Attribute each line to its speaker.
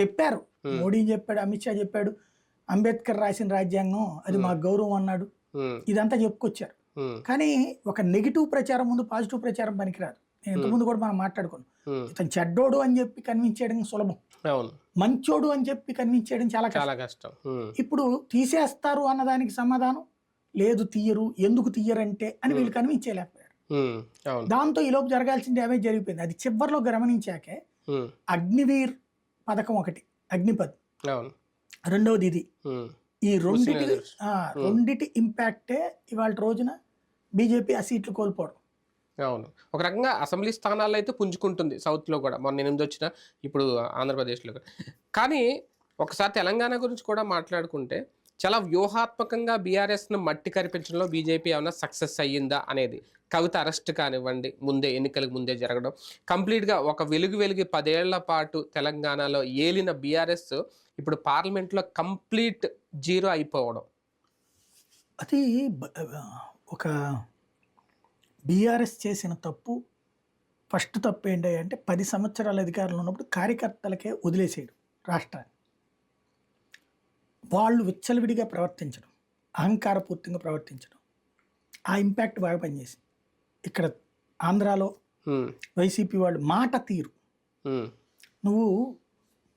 Speaker 1: చెప్పారు. మోడీ చెప్పాడు అమిత్ షా చెప్పాడు అంబేద్కర్ రాసిన రాజ్యాంగం అది మా గౌరవం అన్నాడు. ఇదంతా చెప్పుకొచ్చారు. కానీ ఒక నెగిటివ్ ప్రచారం ముందు పాజిటివ్ ప్రచారం పనికిరాదు. నేను ఇంతకుముందు కూడా మనం మాట్లాడుకున్నాం. ఇతను చెడ్డోడు అని చెప్పి కన్విన్స్ చేయడం సులభం. మంచోడు అని చెప్పి కన్విన్స్ చేయడం చాలా కష్టం.
Speaker 2: చాలా కష్టం.
Speaker 1: ఇప్పుడు తీసేస్తారు అన్నదానికి సమాధానం? లేదు తీయరు. ఎందుకు తీయరంటే అని వీళ్ళు కన్విన్స్ చేయలేకపోయారు. దాంతో ఈ లోపు జరగాల్సిన డ్యామేజ్ జరిగిపోయింది. అది చివరిలో గమనించాకే అగ్నివీర్ పథకం ఒకటి అగ్నిపథ్.
Speaker 2: అవును.
Speaker 1: రెండవది ఇది. ఈ రెండిటి రెండిటి ఇంపాక్టే ఇవాళ రోజున బీజేపీ ఆ సీట్లు కోల్పోవడం.
Speaker 2: అవును. ఒక రకంగా అసెంబ్లీ స్థానాల్లో అయితే పుంజుకుంటుంది సౌత్లో కూడా. మొన్న ఎనిమిది వచ్చిన ఇప్పుడు ఆంధ్రప్రదేశ్లో కూడా. కానీ ఒకసారి తెలంగాణ గురించి కూడా మాట్లాడుకుంటే చాలా వ్యూహాత్మకంగా బీఆర్ఎస్ను మట్టి కరిపించడంలో బీజేపీ ఏమైనా సక్సెస్ అయ్యిందా అనేది. కవిత అరెస్ట్ కానివ్వండి ముందే ఎన్నికలకు ముందే జరగడం. కంప్లీట్గా ఒక వెలుగు వెలిగి పదేళ్ళ పాటు తెలంగాణలో ఏలిన బీఆర్ఎస్ ఇప్పుడు పార్లమెంట్లో కంప్లీట్ జీరో అయిపోవడం.
Speaker 1: అది ఒక బీఆర్ఎస్ చేసిన తప్పు ఫస్ట్ తప్పు ఏంటి అంటే పది సంవత్సరాల అధికారంలో ఉన్నప్పుడు కార్యకర్తలకే వదిలేసేయడం రాష్ట్రాన్ని. వాళ్ళు విచ్చలవిడిగా ప్రవర్తించడం అహంకారపూర్తిగా ప్రవర్తించడం ఆ ఇంపాక్ట్ బాగా పనిచేసింది. ఇక్కడ ఆంధ్రాలో వైసీపీ వాళ్ళు మాట తీరు. నువ్వు